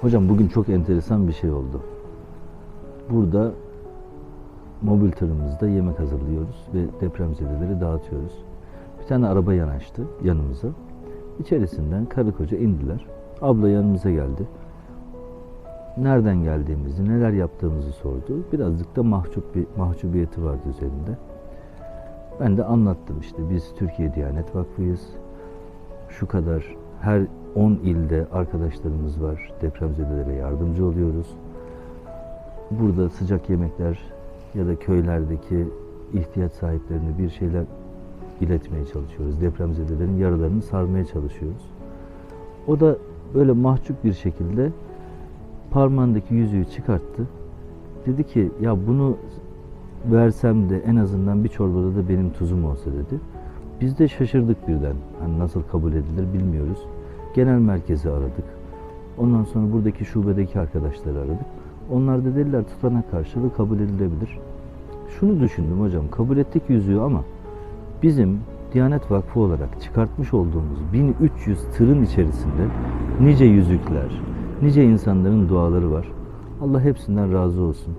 Hocam bugün çok enteresan bir şey oldu. Burada mobil tırımızda yemek hazırlıyoruz ve depremzedeleri dağıtıyoruz. Bir tane araba yanaştı yanımıza. İçerisinden karı koca indiler. Abla yanımıza geldi. Nereden geldiğimizi, neler yaptığımızı sordu. Birazcık da mahcup bir mahcubiyeti vardı üzerinde. Ben de anlattım işte biz Türkiye Diyanet Vakfı'yız. Şu kadar her 10 ilde arkadaşlarımız var. Depremzedelere yardımcı oluyoruz. Burada sıcak yemekler ya da köylerdeki ihtiyaç sahiplerine bir şeyler iletmeye çalışıyoruz. Depremzedelerin yaralarını sarmaya çalışıyoruz. O da böyle mahcup bir şekilde parmağındaki yüzüğü çıkarttı. Dedi ki ya bunu versem de en azından bir çorbada da benim tuzum olsa dedi. Biz de şaşırdık birden. Hani nasıl kabul edilir bilmiyoruz. Genel merkezi aradık. Ondan sonra buradaki şubedeki arkadaşları aradık. Onlar da dediler tutanak karşılığı kabul edilebilir. Şunu düşündüm hocam kabul ettik yüzüğü ama bizim Diyanet Vakfı olarak çıkartmış olduğumuz 1300 tırın içerisinde nice yüzükler, nice insanların duaları var. Allah hepsinden razı olsun.